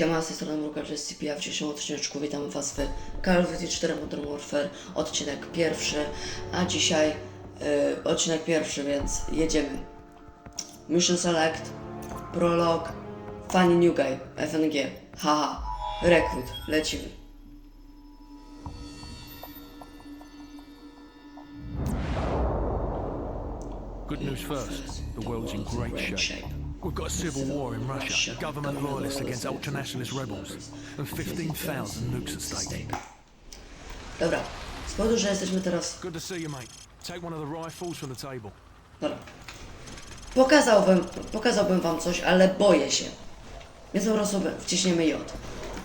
Siema, z tej strony Mruka, z CPA w dzisiejszym odcineczku witam Was w Call of Duty 4 Modern Warfare, odcinek pierwszy, a dzisiaj y, odcinek pierwszy, więc jedziemy. Mission Select, Prolog, Funny New Guy, FNG, haha, Recruit, lecimy. Good news first. The world's in Great shape. We've got a civil war in Russia, government loyalists against ultranationalist rebels, and 15,000 nukes at stake. Dobra, z powodu, że jesteśmy teraz Good to see you, mate. Take one of the rifles from the table. Dobra. Pokazałbym, pokazałbym wam coś, ale boję się. Więc po prostu wciśniemy J.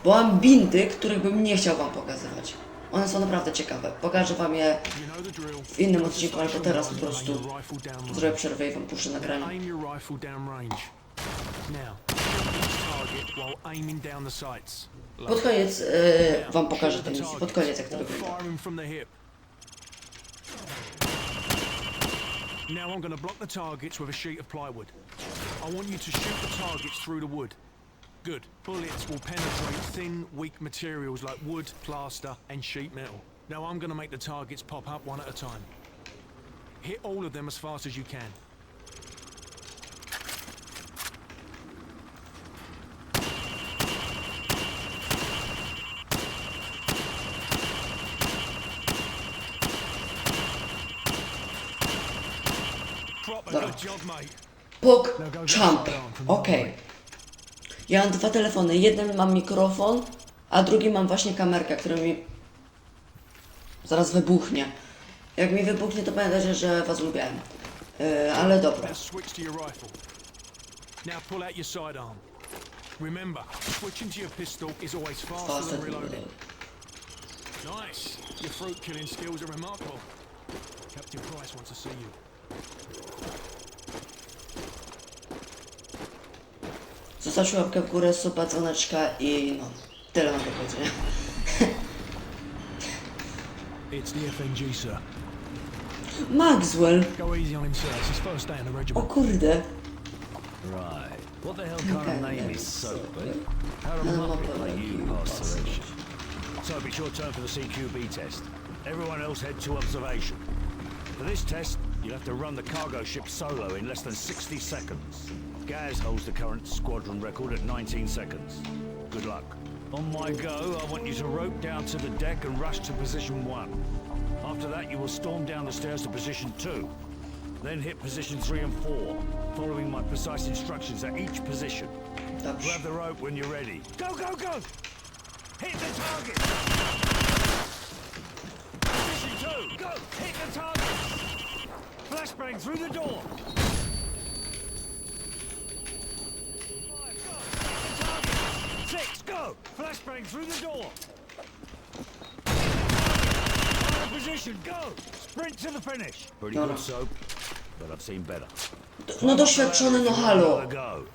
Bo mam bindy, których bym nie chciał wam pokazywać. One są naprawdę ciekawe. Pokażę wam je w innym odcinku, albo teraz po prostu zrobię przerwę i wam puszczę nagranie. Pod koniec yy, wam pokażę tę misję. Pod koniec jak to wygląda. Now I'm going to block the targets with a sheet of plywood. I want you to shoot the targets through the wood. Good. Bullets will penetrate thin, weak materials like wood, plaster, and sheet metal. Now I'm going to make the targets pop up one at a time. Hit all of them as fast as you can. Proper good job, mate. Pok Champ. Okej. Ja mam dwa telefony. Jeden mam mikrofon, a drugi mam właśnie kamerkę, która mi zaraz wybuchnie. Jak mi wybuchnie, to pamiętajcie, że was lubiłem. Yy, ale dobra. Remember, switching to your pistol is always faster than reloading. Nice. Your fruit killing skills are remarkable. Captain Price wants to see you. Zostawcie łapkę w górę, suba, dzwoneczka i no, tyle mam do powiedzenia. It's the FNG, sir. Maxwell! Go easy on him, sir. It's his first day in the O regiment. kurde! Right. What the hell kind Okay, of name then. is Soap, eh? How No, remarkable no, are you, no, past selection? Soap, it's your turn for the CQB test. Everyone else head to observation. For this test, you'll have to run the cargo ship solo in less than 60 seconds. Gaz holds the current squadron record at 19 seconds. Good luck. On my go, I want you to rope down to the deck and rush to position one. After that, you will storm down the stairs to position two. Then hit position three and four, following my precise instructions at each position. Grab the rope when you're ready. Go, go, go! Hit the target! Position two, go! Hit the target! Flashbang through the door! Five, go! Hit the target! Six, go! Flashbang through the door! Final position, go! Sprint to the finish! Pretty Dobra. good soap, but I've seen better. No doświadczony, no halo! Go.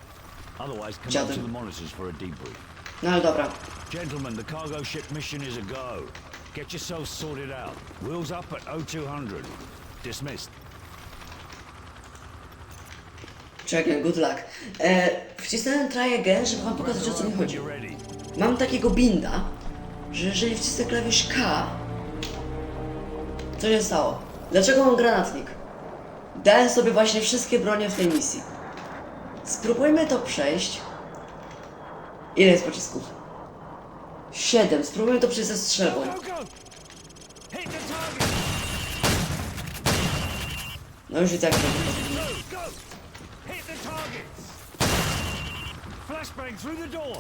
Otherwise, come Dziadem. to the monitors for a debrief. No ale dobra. Gentlemen, the cargo ship mission is a go. Get yourselves sorted out. Wheels up at 0200. Dismissed. Czekaj, good luck. E, wcisnąłem try again, żeby wam pokazać o co mi When chodzi. Mam takiego binda, że jeżeli wcisnę klawisz K, co się stało? Dlaczego mam granatnik? Dałem sobie właśnie wszystkie bronie w tej misji. Spróbujmy to przejść. Ile jest pocisków? Siedem. Spróbujmy to przejść ze strzelbą. No już widzę jak to! Flashbang through the door!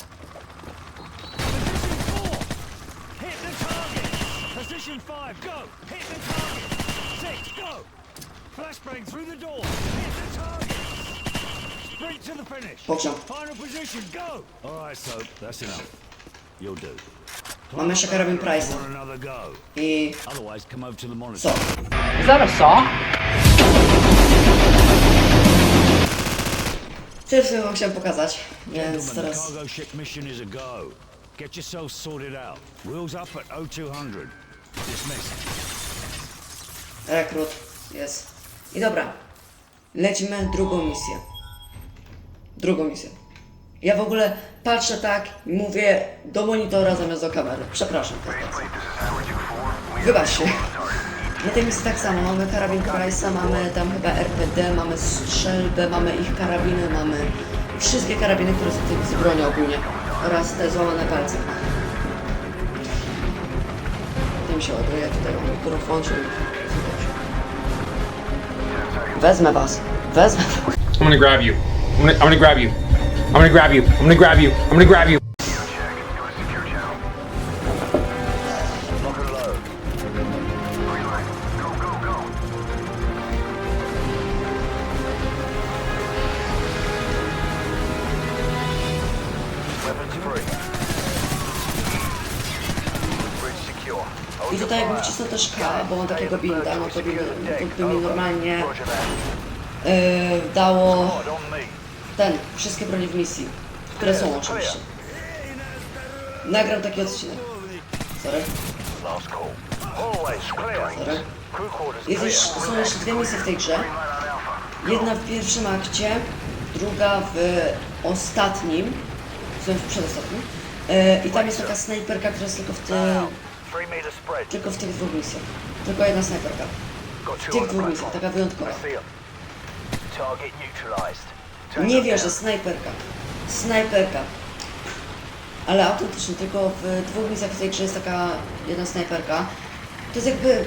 Position four! Hit the target! Position five, go! Hit the target! Six, go! Flashbang through the door! Hit the target! Sprint to the finish! Pokrzam. Final position, go! Alright, so that's enough. You'll do. Mam jeszcze karabin Price'a. Want another go? I Otherwise, come over to the monitor. co? Is that a? Tyle wam chciałem pokazać, więc teraz... Get yourselves sorted out. Wheels up at 0200. Dismissed. Rekrut jest. I dobra. Lecimy drugą misję. Drugą misję. Ja w ogóle patrzę tak i mówię do monitora zamiast do kamery. Przepraszam. teraz. Wybaczcie. Na tej misji tak samo. Mamy karabin Price'a, mamy tam chyba RPD, mamy strzelbę, mamy ich karabiny, mamy wszystkie karabiny, które są misji broni ogólnie. Oraz te złamane palce. Tym się ładuje, tutaj mam mikrofon, czyli... Wezmę was. Wezmę was. I'm gonna grab you. I'm gonna, I'm gonna grab you. I'm gonna grab you. I'm gonna grab you. I'm gonna grab you. Tutaj jakbym wcisnął też K, bo mam takiego binda, no to by, to by mi normalnie yy, dało ten, wszystkie bronie w misji, które są oczywiście. Nagram taki odcinek. Sorry, sorry. Jest są jeszcze dwie misje w tej grze. Jedna w pierwszym akcie, druga w ostatnim, w przedostatnim. Yy, I tam jest taka snajperka, która jest tylko w, tym. Tylko w tych dwóch misjach. Tylko jedna snajperka. W tych dwóch misjach, taka wyjątkowa. Nie wierzę, snajperka. Snajperka. Ale autentycznie, tylko w dwóch misjach w tej grze jest taka jedna snajperka. To jest jakby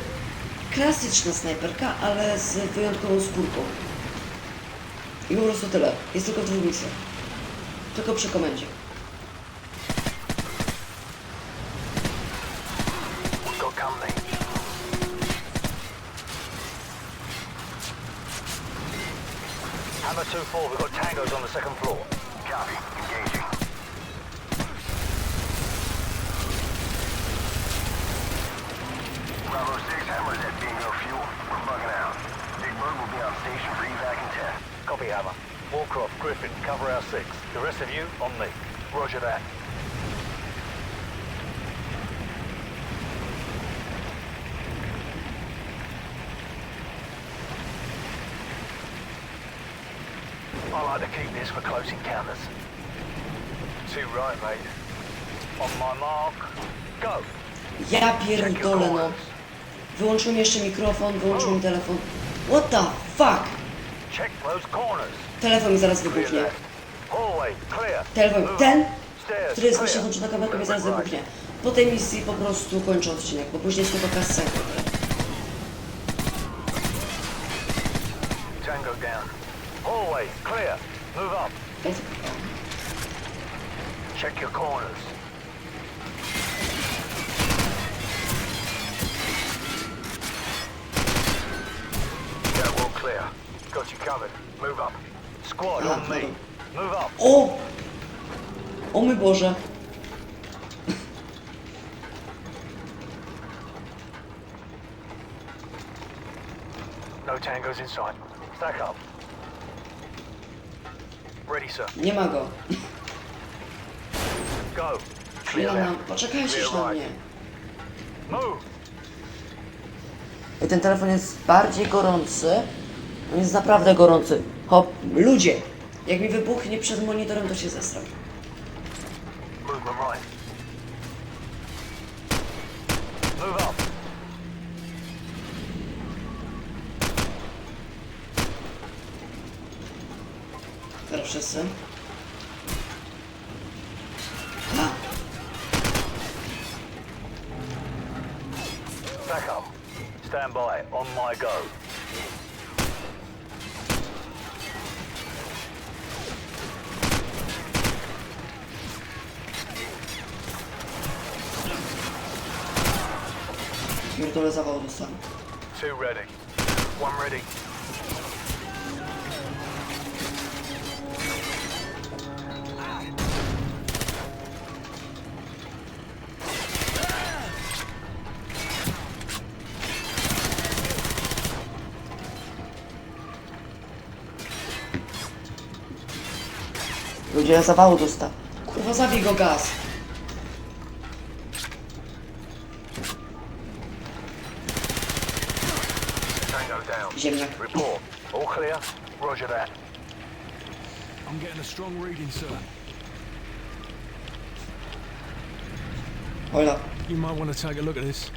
klasyczna snajperka, ale z wyjątkową skórką. I po prostu tyle. Jest tylko w dwóch misjach. Tylko przy komendzie. Hammer 2-4, we've got tangos on the second floor. Copy. Engaging. Bravo 6, Hammer's at bingo fuel. We're bugging out. Big Bird will be on station for evac and test. Copy, Hammer. Warcroft, Griffin, cover our six. The rest of you, on me. Roger that. Like to keep this for close encounters. Too right, mate. On my mark, go. Ja pierdolę no. Wyłączyłem jeszcze mikrofon, wyłączyłem telefon. What the fuck? Check those corners. Telefon mi zaraz wybuchnie. Hallway, clear. Telefon, ten, który jest właśnie włączony na kamerkę, mi zaraz wybuchnie. Po tej misji po prostu kończę odcinek, bo później jest tylko kascenka. Tango down. Hallway, clear. Move up. Check your corners. That wall clear. Got you covered. Move up. Squad on me. Move up. O! O mój Boże. No tangos inside. Stack up. Ready, sir. Nie ma go. Go. Chwila Clear na... left. Poczekajcie już na mnie. Move. I ten telefon jest bardziej gorący. On jest naprawdę gorący. Hop, ludzie! Jak mi wybuchnie przed monitorem, to się zestram. Teraz wszyscy. A, Back up. Stand by. On my go. pierdolę zawał dostanę. Two ready. One ready. Ludzie zawału dosta. Kurwa, zabij go gaz. Tango down. Ziemniak. Report. All clear. Roger that. I'm getting a strong reading, sir. Hola. You might want to take a look at this.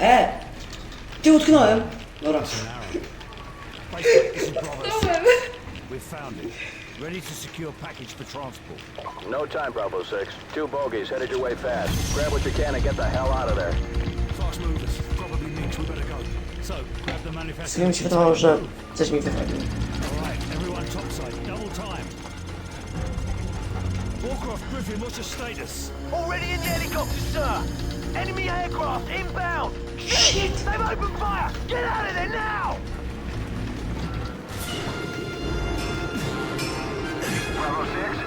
E! Ty utknąłem! Dobra. We've found it. Ready to secure package for transport. No time, Bravo 6. Two bogies headed your way fast. Grab what you can and get the hell out of there. Fast movers. Probably means we better go. So, grab the Sobie manufacturing mi się wydawało, że coś mi wypadło. Alright, everyone topside, double time. Warcraft Griffin, what's your status? Already in the helicopter, sir! Enemy aircraft inbound! Shit! They've opened fire! Get out of there now! 206.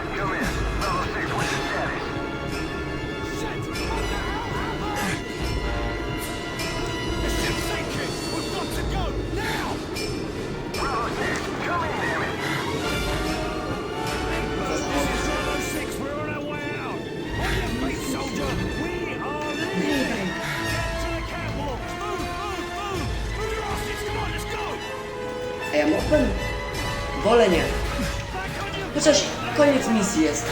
koniec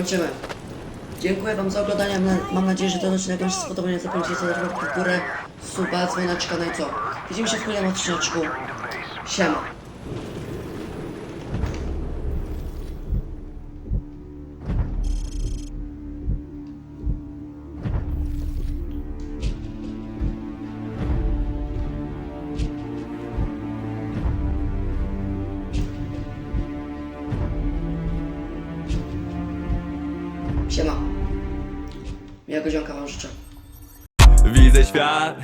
kończymy. Dziękuję wam za oglądanie. Mam- nadzieję, że ten odcinek wam się spodobał. Nie zapomnijcie zostawić w górę, suba, dzwoneczka, no i co? Widzimy się w kolejnym odcineczku. Siema. Siema. Miłego dzionka wam życzę. Widzę świat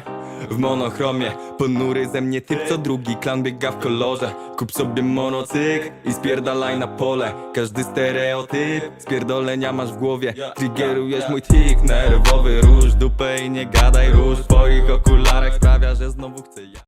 w monochromie. Ponury ze mnie typ co drugi Klan biega w kolorze. Kup sobie monocykl i spierdalaj na pole. Każdy stereotyp spierdolenia masz w głowie. Triggerujesz mój tik Nerwowy róż dupę i nie gadaj róż W twoich okularach. Sprawy